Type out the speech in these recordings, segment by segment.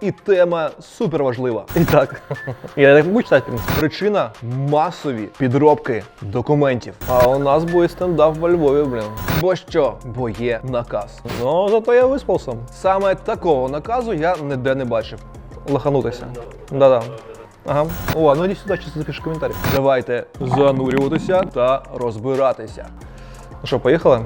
І тема супер важлива. І так, я так буду читати. Причина масові підробки документів. А у нас буде стендап во Львові, блін. Бо що? Бо є наказ. Ну зато я виспався. Саме такого наказу я ніде не бачив. Лоханутися. Да-да. Ага. О, ну іди сюди, чи запиши коментарі. Давайте занурюватися та розбиратися. Ну що, поїхали?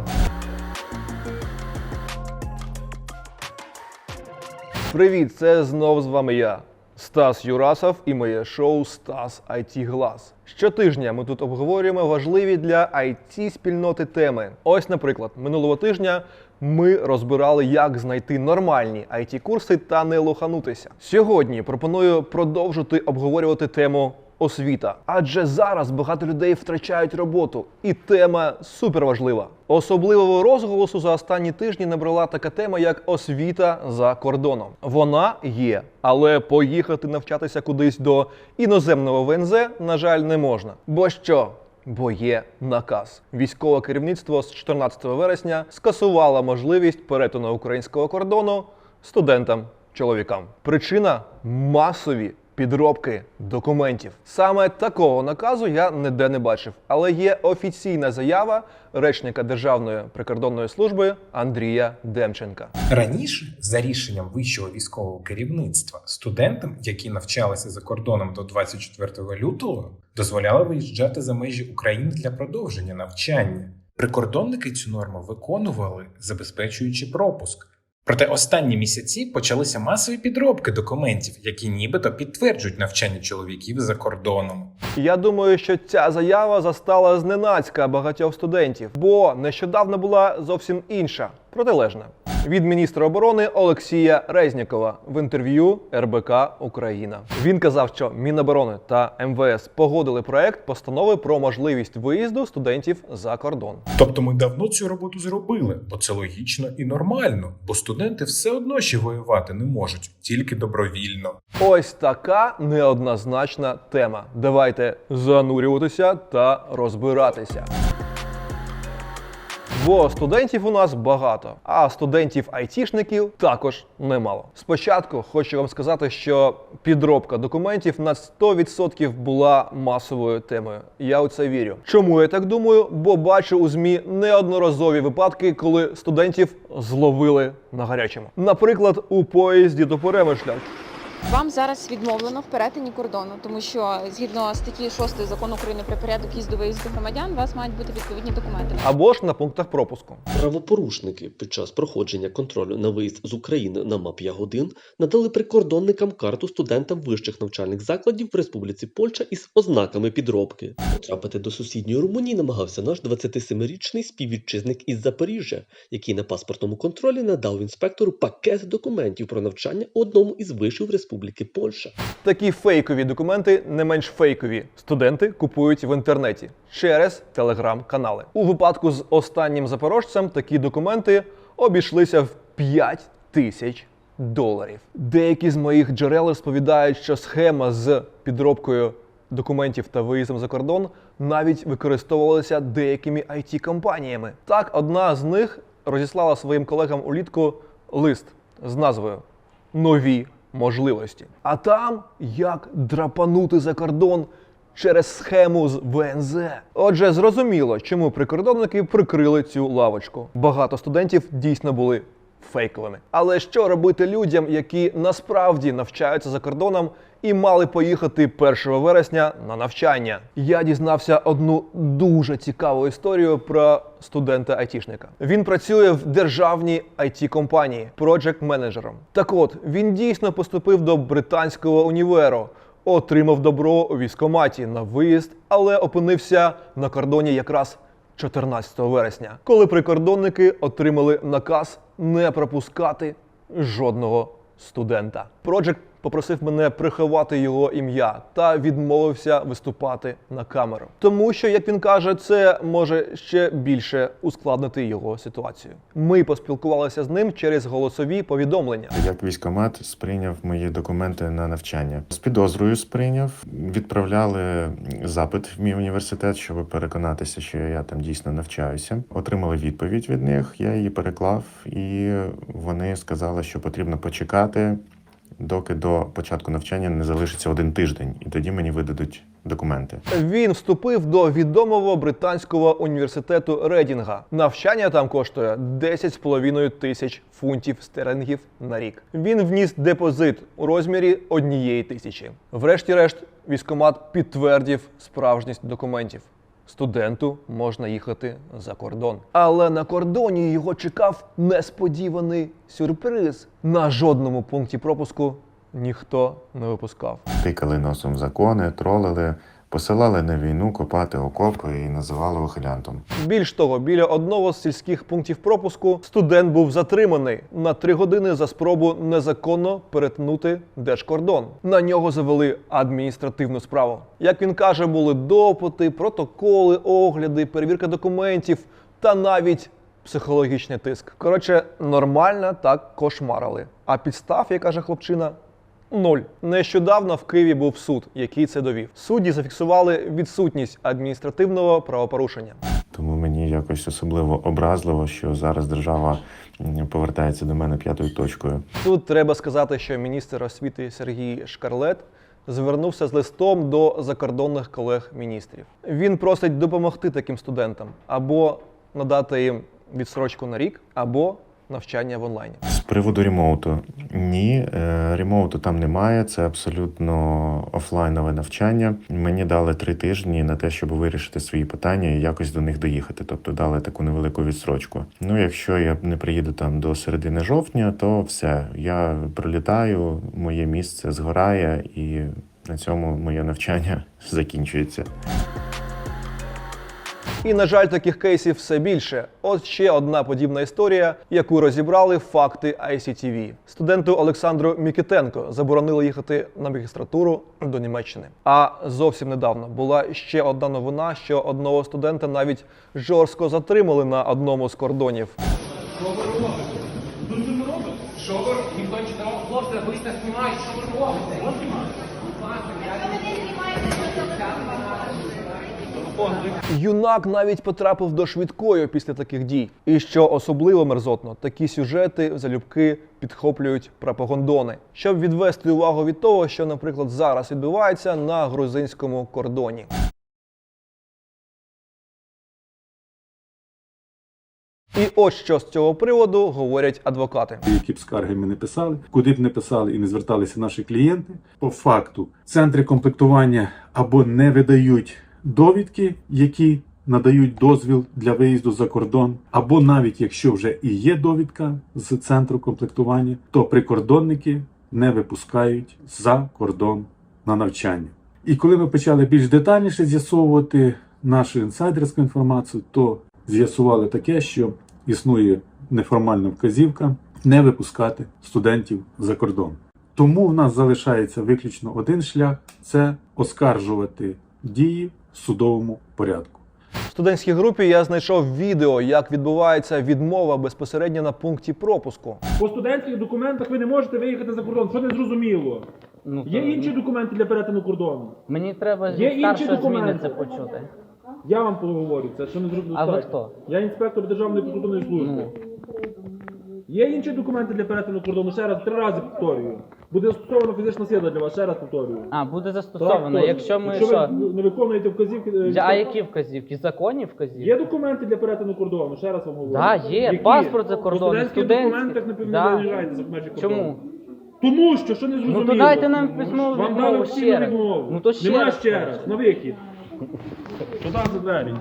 Привіт, це знов з вами я, Стас Юрасов і моє шоу Стас IT Глас. Щотижня ми тут обговорюємо важливі для it спільноти теми. Ось, наприклад, минулого тижня ми розбирали, як знайти нормальні it курси та не лоханутися. Сьогодні пропоную продовжити обговорювати тему. Освіта, адже зараз багато людей втрачають роботу, і тема супер важлива. Особливого розголосу за останні тижні набрала така тема, як освіта за кордоном. Вона є, але поїхати навчатися кудись до іноземного ВНЗ, на жаль, не можна. Бо що? Бо є наказ. Військове керівництво з 14 вересня скасувало можливість перетину українського кордону студентам чоловікам. Причина масові підробки документів. Саме такого наказу я ніде не бачив, але є офіційна заява речника Державної прикордонної служби Андрія Демченка. Раніше, за рішенням вищого військового керівництва, студентам, які навчалися за кордоном до 24 лютого, дозволяли виїжджати за межі України для продовження навчання. Прикордонники цю норму виконували, забезпечуючи пропуск. Проте останні місяці почалися масові підробки документів, які нібито підтверджують навчання чоловіків за кордоном. Я думаю, що ця заява застала зненацька багатьох студентів, бо нещодавно була зовсім інша, протилежна. Від міністра оборони Олексія Резнікова в інтерв'ю РБК Україна. Він казав, що Міноборони та МВС погодили проект постанови про можливість виїзду студентів за кордон. Тобто ми давно цю роботу зробили, бо це логічно і нормально, бо студенти все одно ще воювати не можуть, тільки добровільно. Ось така неоднозначна тема. Давайте занурюватися та розбиратися. Бо студентів у нас багато, а студентів-айтішників також немало. Спочатку хочу вам сказати, що підробка документів на 100% була масовою темою. Я у це вірю. Чому я так думаю? Бо бачу у змі неодноразові випадки, коли студентів зловили на гарячому. Наприклад, у поїзді до Перемишля. Вам зараз відмовлено в перетині кордону, тому що згідно статті 6 закону України про порядок їзду виїзду громадян, у вас мають бути відповідні документи. або ж на пунктах пропуску. Правопорушники під час проходження контролю на виїзд з України на МАП Ягодин надали прикордонникам карту студентам вищих навчальних закладів в Республіці Польща із ознаками підробки. Потрапити до сусідньої Румунії намагався наш 27-річний співвітчизник із Запоріжжя, який на паспортному контролі надав інспектору пакет документів про навчання одному із вишів Республіки Польща. Такі фейкові документи, не менш фейкові, студенти купують в інтернеті через телеграм-канали. У випадку з останнім запорожцем такі документи обійшлися в 5 тисяч доларів. Деякі з моїх джерел розповідають, що схема з підробкою документів та виїздом за кордон навіть використовувалася деякими it компаніями Так, одна з них розіслала своїм колегам улітку лист з назвою Нові можливості. А там як драпанути за кордон через схему з ВНЗ. Отже, зрозуміло, чому прикордонники прикрили цю лавочку. Багато студентів дійсно були фейковими. Але що робити людям, які насправді навчаються за кордоном і мали поїхати 1 вересня на навчання? Я дізнався одну дуже цікаву історію про студента-айтішника. Він працює в державній it компанії project менеджером. Так от він дійсно поступив до британського універу. Отримав добро у військкоматі на виїзд, але опинився на кордоні якраз 14 вересня, коли прикордонники отримали наказ не пропускати жодного студента. Project попросив мене приховати його ім'я та відмовився виступати на камеру, тому що, як він каже, це може ще більше ускладнити його ситуацію. Ми поспілкувалися з ним через голосові повідомлення. Як військомат сприйняв мої документи на навчання. З підозрою сприйняв, відправляли запит в мій університет, щоб переконатися, що я там дійсно навчаюся. Отримали відповідь від них. Я її переклав, і вони сказали, що потрібно почекати доки до початку навчання не залишиться один тиждень, і тоді мені видадуть документи. Він вступив до відомого британського університету Редінга. Навчання там коштує 10,5 тисяч фунтів стерлінгів на рік. Він вніс депозит у розмірі однієї тисячі. Врешті-решт, військомат підтвердив справжність документів. Студенту можна їхати за кордон. Але на кордоні його чекав несподіваний сюрприз. На жодному пункті пропуску ніхто не випускав. Тикали носом закони, тролили, посилали на війну копати окопи і називали ухилянтом. Більш того, біля одного з сільських пунктів пропуску студент був затриманий на три години за спробу незаконно перетнути держкордон. На нього завели адміністративну справу. Як він каже, були допити, протоколи, огляди, перевірка документів та навіть психологічний тиск. Коротше, нормально так кошмарили. А підстав, як каже хлопчина, Нуль. Нещодавно в Києві був суд, який це довів. Судді зафіксували відсутність адміністративного правопорушення. Тому мені якось особливо образливо, що зараз держава повертається до мене п'ятою точкою. Тут треба сказати, що міністр освіти Сергій Шкарлет звернувся з листом до закордонних колег-міністрів. Він просить допомогти таким студентам або надати їм відсрочку на рік, або навчання в онлайні. Приводу ремоуту. Ні, е, ремоуту там немає. Це абсолютно офлайнове навчання. Мені дали три тижні на те, щоб вирішити свої питання і якось до них доїхати. Тобто дали таку невелику відсрочку. Ну, якщо я не приїду там до середини жовтня, то все. Я прилітаю, моє місце згорає, і на цьому моє навчання закінчується. І на жаль, таких кейсів все більше. От ще одна подібна історія, яку розібрали факти ICTV. Студенту Олександру Мікітенко заборонили їхати на магістратуру до Німеччини. А зовсім недавно була ще одна новина, що одного студента навіть жорстко затримали на одному з кордонів. Що ви ніхто не читав? Хлопці, ви знімаєте, що ви робите? Юнак навіть потрапив до швидкої після таких дій. І що особливо мерзотно, такі сюжети залюбки підхоплюють пропагандони, щоб відвести увагу від того, що, наприклад, зараз відбувається на грузинському кордоні. І от що з цього приводу говорять адвокати. які б скарги ми не писали, куди б не писали і не зверталися наші клієнти. По факту, центри комплектування або не видають довідки, які надають дозвіл для виїзду за кордон, або навіть якщо вже і є довідка з центру комплектування, то прикордонники не випускають за кордон на навчання. І коли ми почали більш детальніше з'ясовувати нашу інсайдерську інформацію, то з'ясували таке, що існує неформальна вказівка не випускати студентів за кордон. Тому в нас залишається виключно один шлях це оскаржувати дії судовому порядку. В студентській групі я знайшов відео, як відбувається відмова безпосередньо на пункті пропуску. По студентських документах ви не можете виїхати за кордон. Що не зрозуміло? Ну, Є то інші документи для перетину кордону. Мені треба Є від інші старшої зміни документи. це почути. Я вам поговорю, це що не зроблено. А ви хто? Я інспектор Державної прикордонної служби. Є інші документи для перетину кордону. Ще раз три рази повторюю. Буде застосована фізична сила для вас. Ще раз повторюю. А, буде застосовано. точно. Якщо ми Якщо що? ви не виконуєте вказівки. е, Для- А які вказівки? Законні вказівки? Є документи для перетину кордону, ще раз вам говорю. Да, є. Паспорт за кордоном, По студентських студентський. документах не Да. виїжджати за межі кордону. Чому? Тому що, що не зрозуміло. Ну то дайте нам письмову Вам відмову дали ще раз. відмову. Ну то ще Нема раз. ще раз, на вихід. Туди за двері.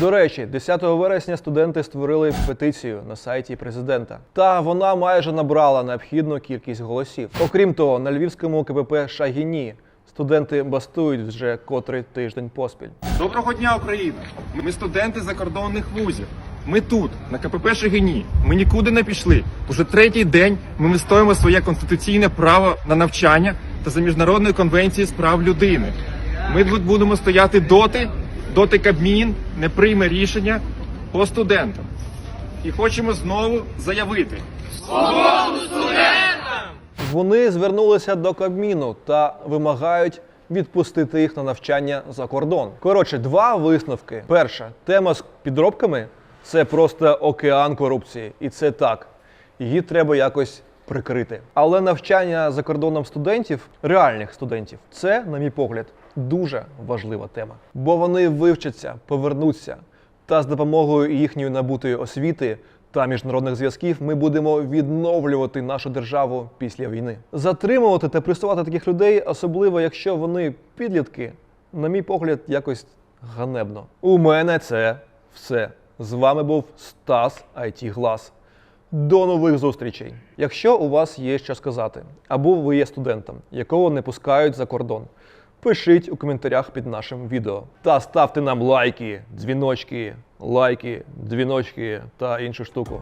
До речі, 10 вересня студенти створили петицію на сайті президента, та вона майже набрала необхідну кількість голосів. Окрім того, на львівському КПП Шагіні студенти бастують вже котрий тиждень поспіль. Доброго дня, Україна! Ми студенти закордонних вузів. Ми тут, на КПП Шегині. Ми нікуди не пішли. Уже третій день ми вистоїмо своє конституційне право на навчання та за міжнародною конвенцією з прав людини. Ми тут будемо стояти доти, доти Кабмін не прийме рішення по студентам. І хочемо знову заявити. Вони звернулися до Кабміну та вимагають відпустити їх на навчання за кордон. Коротше, два висновки. Перша тема з підробками це просто океан корупції, і це так. Її треба якось прикрити. Але навчання за кордоном студентів, реальних студентів, це, на мій погляд, дуже важлива тема. Бо вони вивчаться, повернуться, та з допомогою їхньої набутої освіти та міжнародних зв'язків ми будемо відновлювати нашу державу після війни. Затримувати та пресувати таких людей, особливо якщо вони підлітки, на мій погляд, якось ганебно. У мене це все. З вами був Стас IT Глас. До нових зустрічей. Якщо у вас є що сказати, або ви є студентом, якого не пускають за кордон, пишіть у коментарях під нашим відео. Та ставте нам лайки, дзвіночки, лайки, дзвіночки та іншу штуку.